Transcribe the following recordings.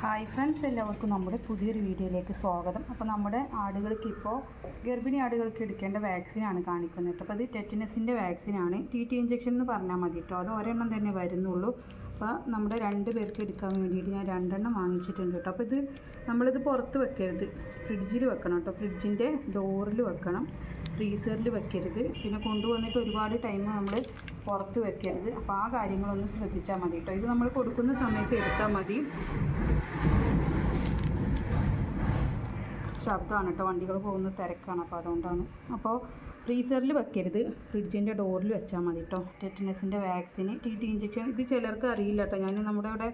Hi friends എല്ലാവർക്കും നമ്മുടെ പുതിയൊരു വീഡിയോയിലേക്ക് സ്വാഗതം. അപ്പോൾ നമ്മുടെ ആടുകൾക്ക് ഇപ്പോൾ ഗർഭിണി ആടുകൾക്ക് എടുക്കേണ്ട വാക്സിനാണ് കാണിക്കുന്നത് അപ്പോൾ അത് ടെറ്റനസിന്റെ വാക്സിനാണ് ടി ടി ഇഞ്ചക്ഷൻ എന്ന് പറഞ്ഞാൽ മതി കേട്ടോ. അത് ഒരെണ്ണം തന്നെ വരുന്നുള്ളൂ. അപ്പോൾ നമ്മുടെ രണ്ട് പേർക്ക് എടുക്കാൻ വേണ്ടിയിട്ട് ഞാൻ രണ്ടെണ്ണം വാങ്ങിച്ചിട്ടുണ്ട് കേട്ടോ. അപ്പോൾ ഇത് നമ്മളിത് പുറത്ത് വെക്കരുത്. ഫ്രിഡ്ജിൽ വെക്കണം കേട്ടോ. ഫ്രിഡ്ജിന്റെ ഡോറിൽ വെക്കണം. ഫ്രീസറിൽ വെക്കരുത്. പിന്നെ കൊണ്ടുവന്നിട്ട് ഒരുപാട് ടൈം നമ്മൾ പുറത്ത് വെക്കരുത്. അപ്പോൾ ആ കാര്യങ്ങളൊന്ന് ശ്രദ്ധിച്ചാൽ മതി കേട്ടോ ഇത് നമ്മൾ കൊടുക്കുന്ന സമയത്ത് എടുത്താൽ മതി. ശബ്ദമാണ് കേട്ടോ വണ്ടികൾ പോകുന്ന തിരക്കാണ്. അപ്പോൾ അതുകൊണ്ടാണ്. അപ്പോൾ ഫ്രീസറിൽ വെക്കരുത്. ഫ്രിഡ്ജിന്റെ ഡോറിൽ വെച്ചാൽ മതി കേട്ടോ ടെറ്റനസിന്റെ വാക്സിന് ടി ടി ഇഞ്ചക്ഷൻ ഇത് ചിലർക്ക് അറിയില്ല കേട്ടോ ഞാൻ നമ്മുടെ ഇവിടെ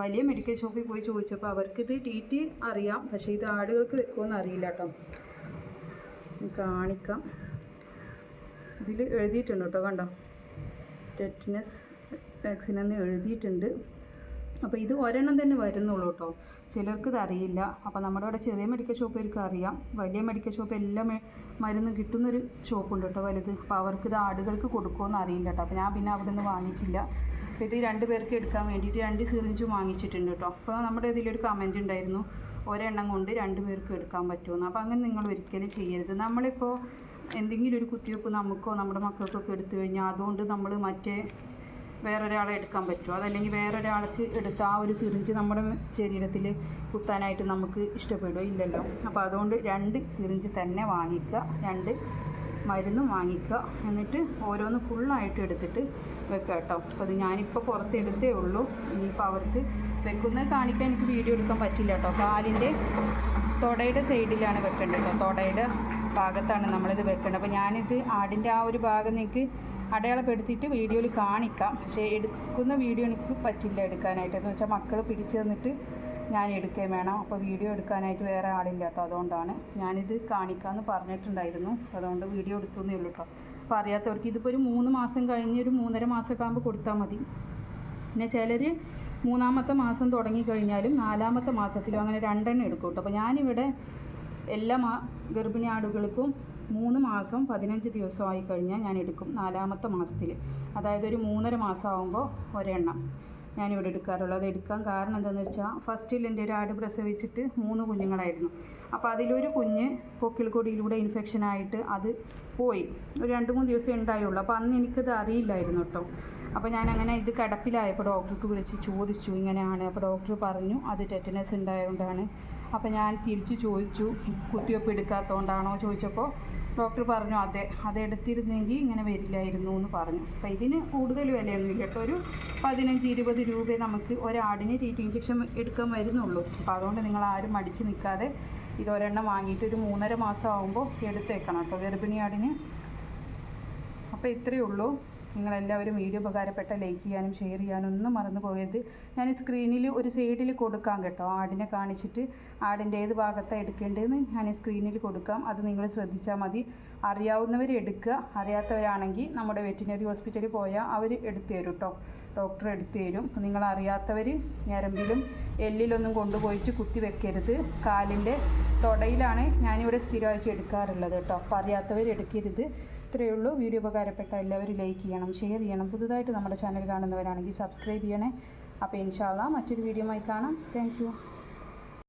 വലിയ മെഡിക്കൽ ഷോപ്പിൽ പോയി ചോദിച്ചപ്പോൾ അവർക്കിത് ടി ടി അറിയാം. പക്ഷേ ഇത് ആടുകൾക്ക് വെക്കുമെന്ന് അറിയില്ല കേട്ടോ കാണിക്കാം. ഇതിൽ എഴുതിയിട്ടുണ്ട് കേട്ടോ കണ്ടോ? ടെറ്റനസ് വാക്സിൻ എന്ന് എഴുതിയിട്ടുണ്ട്. അപ്പോൾ ഇത് ഒരെണ്ണം തന്നെ വരുന്നുള്ളൂ കേട്ടോ. ചിലർക്ക് ഇത് അറിയില്ല. അപ്പോൾ നമ്മുടെ ഇവിടെ ചെറിയ മെഡിക്കൽ ഷോപ്പുകാർക്ക് അറിയാം. വലിയ മെഡിക്കൽ ഷോപ്പ് എല്ലാം മരുന്ന് കിട്ടുന്നൊരു ഷോപ്പുണ്ട് കേട്ടോ വലുത്. അപ്പോൾ അവർക്ക് ഇത് ആടുകൾക്ക് കൊടുക്കുമെന്ന് അറിയില്ല കേട്ടോ. അപ്പോൾ ഞാൻ പിന്നെ അവിടെ നിന്ന് വാങ്ങിച്ചില്ല. അപ്പോൾ ഇത് രണ്ട് പേർക്ക് എടുക്കാൻ വേണ്ടിയിട്ട് രണ്ട് സിറിഞ്ചും വാങ്ങിച്ചിട്ടുണ്ട് കേട്ടോ. അപ്പോൾ നമ്മുടെ ഇതിലൊരു കമന്റ് ഉണ്ടായിരുന്നു. ഒരെണ്ണം കൊണ്ട് രണ്ടു പേർക്ക് എടുക്കാൻ പറ്റുമെന്ന്. അപ്പോൾ അങ്ങനെ നിങ്ങൾ ഒരിക്കലും ചെയ്യരുത്. നമ്മളിപ്പോൾ എന്തെങ്കിലും ഒരു കുത്തിവെപ്പ് നമുക്കോ നമ്മുടെ മക്കൾക്കൊക്കെ എടുത്തു കഴിഞ്ഞാൽ അതുകൊണ്ട് നമ്മൾ മറ്റേ വേറൊരാളെ എടുക്കാൻ പറ്റുമോ? അതല്ലെങ്കിൽ വേറൊരാൾക്ക് എടുത്ത ആ ഒരു സിറിഞ്ച് നമ്മുടെ ശരീരത്തിൽ കുത്താനായിട്ട് നമുക്ക് ഇഷ്ടപ്പെടുമോ? ഇല്ലല്ലോ. അപ്പോൾ അതുകൊണ്ട് രണ്ട് സിറിഞ്ച് തന്നെ വാങ്ങിക്കുക. രണ്ട് മരുന്നും വാങ്ങിക്കുക. എന്നിട്ട് ഓരോന്ന് ഫുള്ളായിട്ട് എടുത്തിട്ട് വെക്കുക കേട്ടോ. അപ്പോൾ അത് ഞാനിപ്പോൾ പുറത്തെടുത്തേ ഉള്ളൂ. ഇനിയിപ്പോൾ അവർക്ക് വെക്കുന്നത് കാണിക്കാൻ എനിക്ക് വീഡിയോ എടുക്കാൻ പറ്റില്ല കേട്ടോ. കാലിന്റെ തുടയുടെ സൈഡിലാണ് വെക്കേണ്ടത് കേട്ടോ. തുടയുടെ ഭാഗത്താണ് നമ്മളിത് വെക്കേണ്ടത്. അപ്പോൾ ഞാനിത് ആടിന്റെ ആ ഒരു ഭാഗം നിങ്ങൾക്ക് അടയാളപ്പെടുത്തിയിട്ട് വീഡിയോയിൽ കാണിക്കാം. പക്ഷേ എടുക്കുന്ന വീഡിയോ എനിക്ക് പറ്റില്ല എടുക്കാനായിട്ട്. എന്ന് വെച്ചാൽ മക്കൾ പിടിച്ചു തന്നിട്ട് ഞാൻ എടുക്കുകയും വേണം. അപ്പോൾ വീഡിയോ എടുക്കാനായിട്ട് വേറെ ആളില്ല കേട്ടോ അതുകൊണ്ടാണ്. ഞാനിത് കാണിക്കാമെന്ന് പറഞ്ഞിട്ടുണ്ടായിരുന്നു. അതുകൊണ്ട് വീഡിയോ എടുത്തുന്നേ ഉള്ളൂ കേട്ടോ. അപ്പോൾ അറിയാത്തവർക്ക് ഇതിപ്പോൾ ഒരു മൂന്ന് മാസം കഴിഞ്ഞ് ഒരു മൂന്നര മാസമൊക്കെ ആകുമ്പോൾ കൊടുത്താൽ മതി. പിന്നെ ചിലർ മൂന്നാമത്തെ മാസം തുടങ്ങിക്കഴിഞ്ഞാലും നാലാമത്തെ മാസത്തിലും അങ്ങനെ രണ്ടെണ്ണം എടുക്കും കേട്ടോ. അപ്പോൾ ഞാനിവിടെ എല്ലാ മാ ഗർഭിണി ആടുകൾക്കും മൂന്ന് മാസം പതിനഞ്ച് ദിവസമായി കഴിഞ്ഞാൽ ഞാൻ എടുക്കും നാലാമത്തെ മാസത്തിൽ. അതായത് ഒരു മൂന്നര മാസം ആകുമ്പോൾ ഒരെണ്ണം. ഞാനിവിടെ എടുക്കാറുള്ളൂ. അത് എടുക്കാൻ കാരണം എന്താണെന്ന് വെച്ചാൽ ഫസ്റ്റിൽ എന്റെ ഒരു ആട് പ്രസവിച്ചിട്ട് മൂന്ന് കുഞ്ഞുങ്ങളായിരുന്നു. അപ്പോൾ അതിലൊരു കുഞ്ഞ് പൊക്കിൾക്കൊടിയിലൂടെ ഇൻഫെക്ഷൻ ആയിട്ട് അത് പോയി. ഒരു രണ്ട് മൂന്ന് ദിവസം ഉണ്ടായുള്ളൂ. അപ്പോൾ അന്ന് എനിക്കത് അറിയില്ലായിരുന്നു കേട്ടോ. അപ്പോൾ ഞാൻ അങ്ങനെ ഇത് കിടപ്പിലായപ്പോൾ ഡോക്ടർക്ക് വിളിച്ച് ചോദിച്ചു ഇങ്ങനെയാണ്? അപ്പോൾ ഡോക്ടർ പറഞ്ഞു അത് ടെറ്റനസ് ഉണ്ടായതുകൊണ്ടാണ് അപ്പോൾ ഞാൻ തിരിച്ച് ചോദിച്ചു കുത്തിവെപ്പ് എടുക്കാത്തതുകൊണ്ടാണോ ചോദിച്ചപ്പോൾ ഡോക്ടർ പറഞ്ഞു അതെ അത് എടുത്തിരുന്നെങ്കിൽ ഇങ്ങനെ വരില്ലായിരുന്നു എന്ന് പറഞ്ഞു. അപ്പൊ ഇതിന് കൂടുതൽ വിലയൊന്നും ഇല്ല കേട്ടോ. ഒരു പതിനഞ്ച് ഇരുപത് രൂപയെ നമുക്ക് ഒരാടിന് ടി ടി ഇഞ്ചക്ഷൻ എടുക്കാൻ വരുന്നുള്ളൂ. അപ്പോൾ അതുകൊണ്ട് നിങ്ങൾ ആരും മടിച്ച് നിൽക്കാതെ ഇതൊരെണ്ണം വാങ്ങിയിട്ട് ഒരു മൂന്നര മാസം ആകുമ്പോൾ എടുത്തേക്കണം കേട്ടോ ഗർഭിണിയാടിന് അപ്പോൾ ഇത്രയേ ഉള്ളൂ. നിങ്ങളെല്ലാവരും വീഡിയോ ഉപകാരപ്പെട്ട ലൈക്ക് ചെയ്യാനും ഷെയർ ചെയ്യാനും ഒന്നും മറന്നു പോകരുത്. ഞാൻ സ്ക്രീനിൽ ഒരു സൈഡിൽ കൊടുക്കാം കേട്ടോ. ആടിനെ കാണിച്ചിട്ട് ആടിന്റെ ഏത് ഭാഗത്താണ് എടുക്കേണ്ടതെന്ന് ഞാൻ സ്ക്രീനിൽ കൊടുക്കാം. അത് നിങ്ങൾ ശ്രദ്ധിച്ചാൽ മതി. അറിയാവുന്നവർ എടുക്കുക. അറിയാത്തവരാണെങ്കിൽ നമ്മുടെ വെറ്റിനറി ഹോസ്പിറ്റലിൽ പോയാൽ അവർ എടുത്തു തരും കേട്ടോ ഡോക്ടർ എടുത്തു തരും. നിങ്ങൾ അറിയാത്തവർ ഞരമ്പിലും എല്ലിലൊന്നും കൊണ്ടുപോയിട്ട് കുത്തി വെക്കരുത്. കാലിന്റെ തുടയിലാണ് ഞാനിവിടെ സ്ഥിരമായിട്ട് എടുക്കാറുള്ളത് കേട്ടോ അപ്പോൾ അറിയാത്തവർ എടുക്കരുത്. ഇത്രയേ ഉള്ളൂ. വീഡിയോ ഉപകാരപ്പെട്ട എല്ലാവരും ലൈക്ക് ചെയ്യണം ഷെയർ ചെയ്യണം. പുതുതായിട്ട് നമ്മുടെ ചാനൽ കാണുന്നവരാണെങ്കിൽ സബ്സ്ക്രൈബ് ചെയ്യണേ. അപ്പോൾ ഇൻഷാല്ല മറ്റൊരു വീഡിയോ ആയി കാണാം. താങ്ക്